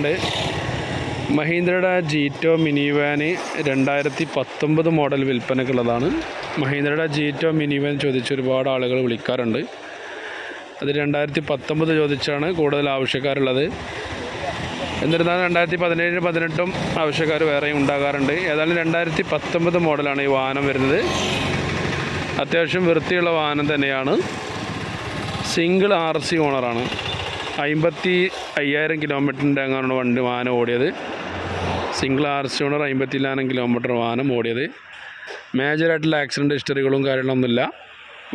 ഉണ്ട്. മഹീന്ദ്രയുടെ Jeeto mini van രണ്ടായിരത്തി പത്തൊമ്പത് മോഡൽ വിൽപ്പനക്കുള്ളതാണ്. മഹീന്ദ്രയുടെ ജീറ്റോ മിനി വാൻ ചോദിച്ച് ഒരുപാട് ആളുകൾ വിളിക്കാറുണ്ട്. അത് രണ്ടായിരത്തി പത്തൊമ്പത് ചോദിച്ചാണ് കൂടുതൽ ആവശ്യക്കാരുള്ളത്. എന്നിരുന്നാലും രണ്ടായിരത്തി പതിനേഴ് പതിനെട്ടും ആവശ്യക്കാർ വേറെയും ഉണ്ടാകാറുണ്ട്. ഏതായാലും രണ്ടായിരത്തി പത്തൊമ്പത് മോഡലാണ് ഈ വാഹനം വരുന്നത്. അത്യാവശ്യം വൃത്തിയുള്ള വാഹനം തന്നെയാണ്. സിംഗിൾ ആർ സി ഓണറാണ്. അമ്പത്തി അയ്യായിരം കിലോമീറ്ററിന്റെ അങ്ങാണ് വണ്ടി വാഹനം ഓടിയത്. സിംഗിൾ ആർ സി ഓണർ അമ്പത്തിലായിരം കിലോമീറ്റർ വാഹനം ഓടിയത്. മേജറായിട്ടുള്ള ആക്സിഡന്റ് ഹിസ്റ്ററികളും കാര്യങ്ങളൊന്നുമില്ല.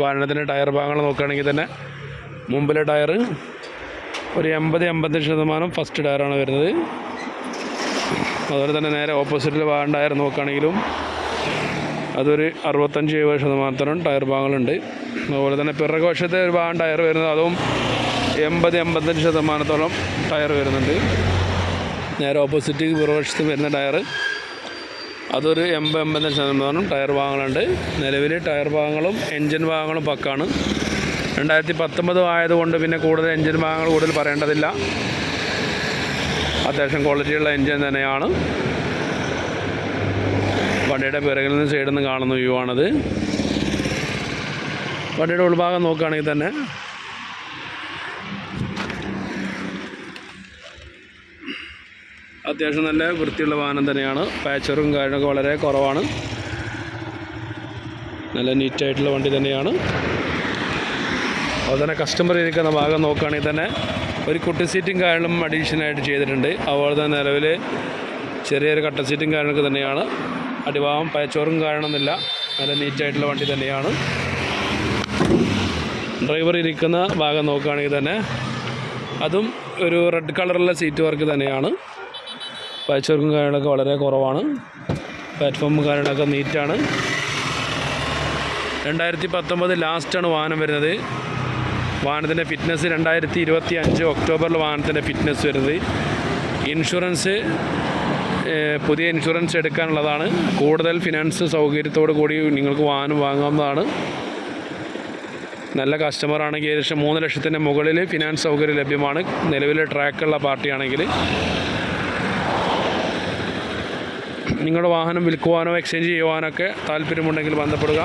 വാഹനത്തിന്റെ ടയർ ഭാഗങ്ങൾ നോക്കുകയാണെങ്കിൽ തന്നെ മുമ്പിലെ ടയർ ഒരു എൺപത് എൺപത്തഞ്ച് ശതമാനം ഫസ്റ്റ് ടയറാണ് വരുന്നത്. അതുപോലെ തന്നെ നേരെ ഓപ്പോസിറ്റിൽ വാഹന ടയർ നോക്കുകയാണെങ്കിലും അതൊരു അറുപത്തഞ്ച് എഴുപത് ശതമാനത്തോളം ടയർ ഭാഗങ്ങളുണ്ട്. അതുപോലെ തന്നെ പിറകുവശത്തെ ഒരു ഭാഗം ടയർ വരുന്നത് അതും എൺപത് എൺപത്തഞ്ച് ശതമാനത്തോളം ടയർ വരുന്നുണ്ട്. നേരെ ഓപ്പോസിറ്റ് പുറവശത്ത് വരുന്ന ടയർ അതൊരു എൺപത് എൺപത്തഞ്ച് ശതമാനം ടയർ ഭാഗങ്ങളുണ്ട്. നിലവിൽ ടയർ ഭാഗങ്ങളും എൻജിൻ ഭാഗങ്ങളും പക്കാണ്. രണ്ടായിരത്തി പത്തൊമ്പത് ആയതുകൊണ്ട് പിന്നെ കൂടുതൽ എൻജിൻ ഭാഗങ്ങൾ കൂടുതൽ പറയേണ്ടതില്ല. അത്യാവശ്യം ക്വാളിറ്റിയുള്ള എൻജിൻ തന്നെയാണ്. വണ്ടിയുടെ പിറകിൽ നിന്ന് സൈഡിൽ നിന്ന് കാണുന്ന വ്യൂ ആണത്. വണ്ടിയുടെ ഉൾഭാഗം നോക്കുകയാണെങ്കിൽ തന്നെ അത്യാവശ്യം നല്ല വൃത്തിയുള്ള വാഹനം തന്നെയാണ്. പാച്ചറും കാര്യങ്ങളൊക്കെ വളരെ കുറവാണ്. നല്ല നീറ്റായിട്ടുള്ള വണ്ടി തന്നെയാണ്. അതുപോലെ തന്നെ കസ്റ്റമർ ഇരിക്കുന്ന ഭാഗം നോക്കുകയാണെങ്കിൽ തന്നെ ഒരു കുട്ടി സീറ്റും കാര്യങ്ങളും അഡീഷനായിട്ട് ചെയ്തിട്ടുണ്ട്. അതുപോലെ തന്നെ നിലവിൽ ചെറിയൊരു കട്ട സീറ്റും കാര്യങ്ങളൊക്കെ തന്നെയാണ്. അടിഭാഗം പയച്ചോറും കാണണമെന്നില്ല നല്ല നീറ്റായിട്ടുള്ള വണ്ടി തന്നെയാണ്. ഡ്രൈവർ ഇരിക്കുന്ന ഭാഗം നോക്കുകയാണെങ്കിൽ തന്നെ അതും ഒരു റെഡ് കളറുള്ള സീറ്റ് വർക്ക് തന്നെയാണ്. പയച്ചോർക്കും കാര്യങ്ങളൊക്കെ വളരെ കുറവാണ്. പ്ലാറ്റ്ഫോം കാര്യങ്ങളൊക്കെ നീറ്റാണ് രണ്ടായിരത്തി പത്തൊമ്പത് ലാസ്റ്റാണ് വാഹനം വരുന്നത്. വാഹനത്തിന്റെ ഫിറ്റ്നസ് രണ്ടായിരത്തി ഇരുപത്തി അഞ്ച് ഒക്ടോബറിൽ വാഹനത്തിന്റെ ഫിറ്റ്നസ് വരുന്നത്. ഇൻഷുറൻസ് പുതിയ ഇൻഷുറൻസ് എടുക്കാനുള്ളതാണ്. കൂടുതൽ ഫിനാൻസ് സൗകര്യത്തോടു കൂടി നിങ്ങൾക്ക് വാഹനം വാങ്ങാവുന്നതാണ്. നല്ല കസ്റ്റമർ ആണെങ്കിൽ ഏകദേശം മൂന്ന് ലക്ഷത്തിന്റെ മുകളിൽ ഫിനാൻസ് സൗകര്യം ലഭ്യമാണ്. നിലവിൽ ട്രാക്കുള്ള പാർട്ടിയാണെങ്കിൽ. നിങ്ങളുടെ വാഹനം വിൽക്കുവാനോ എക്സ്ചേഞ്ച് ചെയ്യുവാനൊക്കെ താല്പര്യമുണ്ടെങ്കിൽ ബന്ധപ്പെടുക.